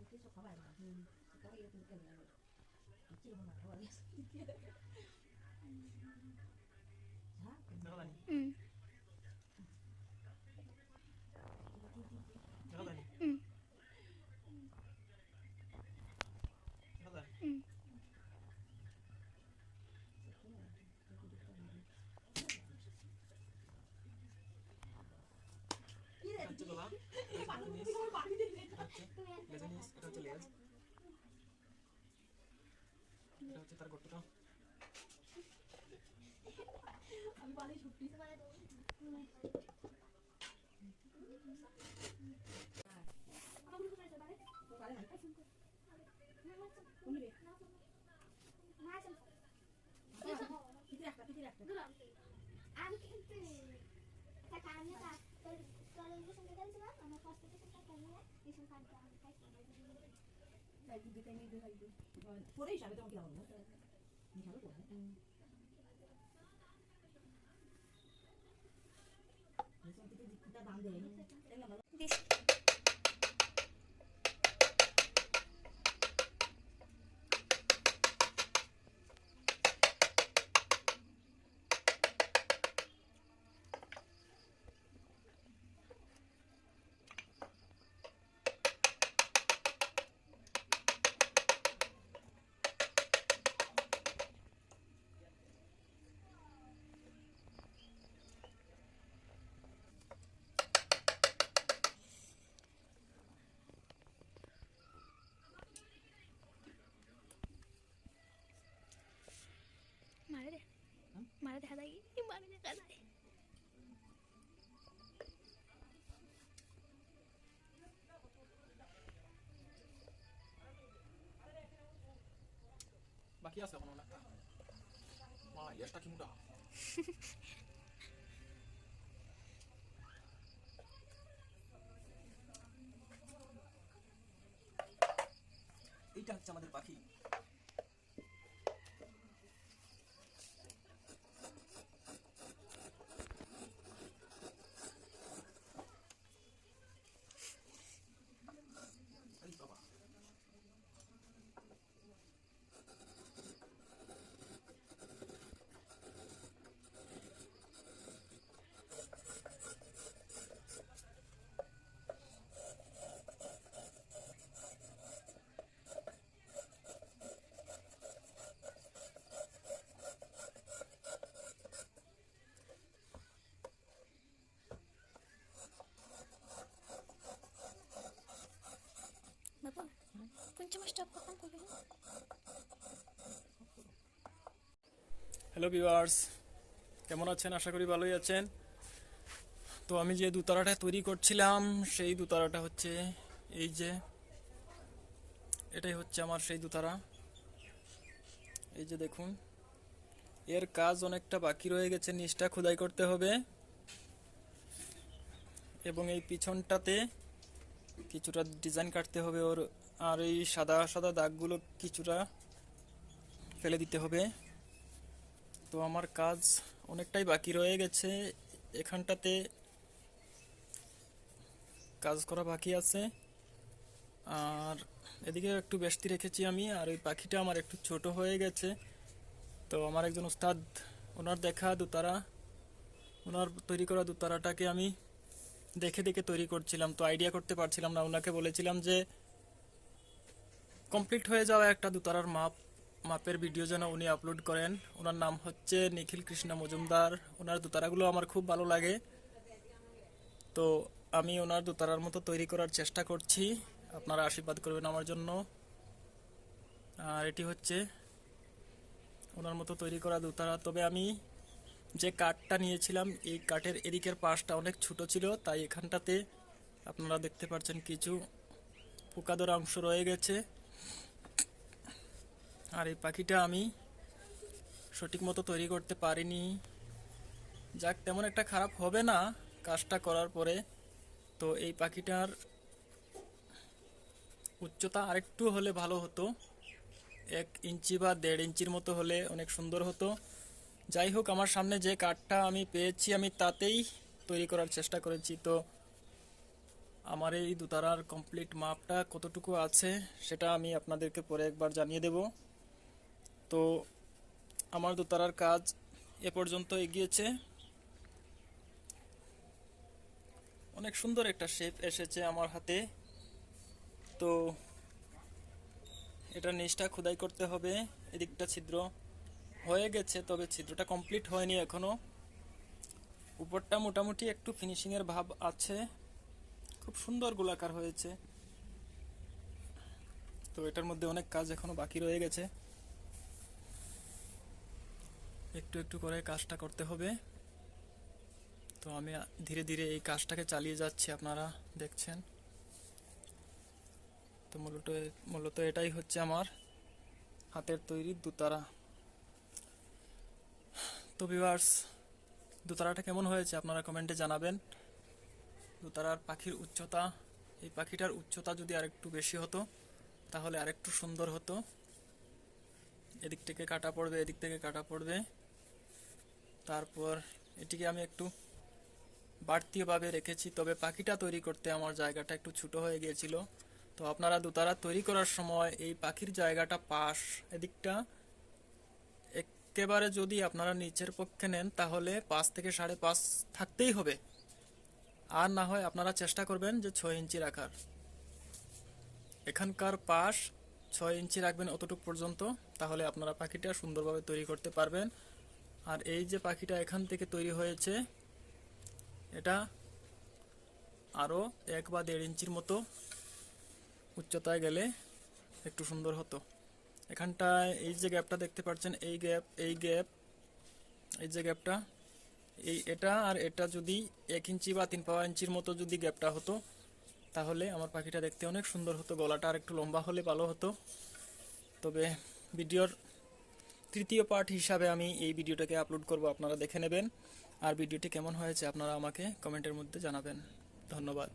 Incluso para mí, para yo tengo que leerlo. Y quiero una roba de eso. Mm. Mm. Mm. Cuba. 응. Nakatani. 응. আচ্ছা বাবা আচ্ছা লেজা নিস এটা হচ্ছে লেজ এটা হচ্ছে তার আমি কিন্তু গেছিলাম আমার ফার্স্ট থেকে টাকা নিয়ে টিউশন কার্ডটা আমি খাইছি তাই দিতে তাই নিতে তাই পরে হিসাবে তোমাকে মারে দেখা যায় মারে দেখা যায় বাকি আছে এখন অনেকটা মা కొంచెం స్టప్ పక్కన కొడు হ্যালো ভিউয়ার্স কেমন আছেন আশা করি ভালোই আছেন তো আমি যে দুতারাটা তৈরি করছিলাম সেই দুতারাটা হচ্ছে এই যে এটাই হচ্ছে আমার সেই দুতারা এই যে দেখুন এর কাজ অনেকটা বাকি রয়ে গেছে নিচটা খোদাই করতে হবে এবং এই পিছনটাতে কিছুটা ডিজাইন কাটতে হবে ওর, আর এই সাদা সাদা দাগগুলো কিছুটা ফেলে দিতে হবে। তো আমার কাজ অনেকটাই বাকি রয়ে গেছে। এখানটাতে কাজ করা বাকি আছে। আর এদিকে একটু ব্যস্তি রেখেছি আমি, আর ওই পাখিটা আমার একটু ছোট হয়ে গেছে। তো আমার একজন উস্তাদ ওনার দেখা, দুতারা, ওনার তৈরি করা দুতারাটাকে আমি দেখে দেখে তৈরি করছিলাম, তো আইডিয়া করতে পারছিলাম না। ওনাকে বলেছিলাম যে কমপ্লিট হয়ে যাওয়া একটা দুতারার মাপ, মাপের ভিডিও যেন উনি আপলোড করেন। ওনার নাম হচ্ছে নিখিল কৃষ্ণ মজুমদার। ওনার দোতারাগুলো আমার খুব ভালো লাগে। তো আমি ওনার দোতারার মতো তৈরি করার চেষ্টা করছি। আপনারা আশীর্বাদ করবেন আমার জন্য। আর এটি হচ্ছে ওনার মতো তৈরি করা দোতারা। তবে আমি যে কাঠটা নিয়েছিলাম, এই কাঠের এদিকের পাশটা অনেক ছোট ছিল, তাই এখানটাতে আপনারা দেখতে পাচ্ছেন কিছু পোকাদর অংশ রয়ে গেছে। আর এই পাখিটা আমি সঠিক মতো তৈরি করতে পারিনি। যাক, তেমন একটা খারাপ হবে না কাজটা করার পরে। তো এই পাখিটার উচ্চতা আরেকটু হলে ভালো হতো। এক ইঞ্চি বা দেড় ইঞ্চির মতো হলে অনেক সুন্দর হতো। যাই হোক, আমার সামনে যে কাঠটা আমি পেয়েছি, আমি তাতেই তৈরি করার চেষ্টা করেছি। তো আমার এই দুতারার কমপ্লিট মাপটা কতটুকু আছে, সেটা আমি আপনাদেরকে পরে একবার জানিয়ে দেব। তো আমার দুতারার কাজ এ পর্যন্ত এগিয়েছে। অনেক সুন্দর একটা শেপ এসেছে আমার হাতে। তো এটা নিচটা খোদাই করতে হবে, এদিকটা ছিদ্র। হয়ে গেছে, তবে ছিদ্রটা কমপ্লিট হয়নি এখনও। উপরটা মোটামুটি একটু ফিনিশিং এর ভাব আছে। খুব সুন্দর গোলাকার হয়েছে। তো এটার মধ্যে অনেক কাজ এখনও বাকি রয়ে গেছে। একটু একটু করে কাজটা করতে হবে। তো আমি ধীরে ধীরে এই কাজটাকে চালিয়ে যাচ্ছি আপনারা দেখছেন। তো মূলত মূলত এটাই হচ্ছে আমার হাতের তৈরি দুতারা। তো ভিউয়ার্স দোতারাটা কেমন হয়েছে আপনারা কমেন্টে জানাবেন। দোতারার পাখির উচ্চতা, এই পাখিটার উচ্চতা যদি আরেকটু বেশি হতো, তাহলে আরেকটু সুন্দর হতো। এদিক থেকে কাটা পড়বে, এদিক থেকে কাটা পড়বে। তারপর এটিকে আমি একটু বাড়তিভাবে রেখেছি, তবে পাখিটা তৈরি করতে আমার জায়গাটা একটু ছোট হয়ে গিয়েছিল। তো আপনারা দোতারা তৈরি করার সময় এই পাখির জায়গাটা পাশ, এদিকটা একেবারে যদি আপনারা নিচের পক্ষে নেন, তাহলে পাঁচ থেকে সাড়ে পাঁচ থাকতেই হবে। আর না হয় আপনারা চেষ্টা করবেন যে ছয় ইঞ্চি রাখার এখানকার পাশ ছয় ইঞ্চি রাখবেন অতটুকু পর্যন্ত, তাহলে আপনারা পাখিটা সুন্দরভাবে তৈরি করতে পারবেন। আর এই যে পাখিটা এখান থেকে তৈরি হয়েছে, এটা আরও এক বা দেড় ইঞ্চির মতো উচ্চতায় গেলে একটু সুন্দর হতো। এখানটায় এই যে গ্যাপটা দেখতে পাচ্ছেন, এই গ্যাপ এই গ্যাপ, এই যে গ্যাপটা, এই এটা আর এটা যদি এক ইঞ্চি বা তিন পাওয়া ইঞ্চির মতো যদি গ্যাপটা হতো, তাহলে আমার পাখিটা দেখতে অনেক সুন্দর হতো, গলাটা আর একটু লম্বা হলে ভালো হতো। তবে ভিডিওর তৃতীয় পার্ট হিসাবে আমি এই ভিডিওটাকে আপলোড করব, আপনারা দেখে নেবেন। আর ভিডিওটি কেমন হয়েছে, আপনারা আমাকে কমেন্টের মধ্যে জানাবেন। ধন্যবাদ।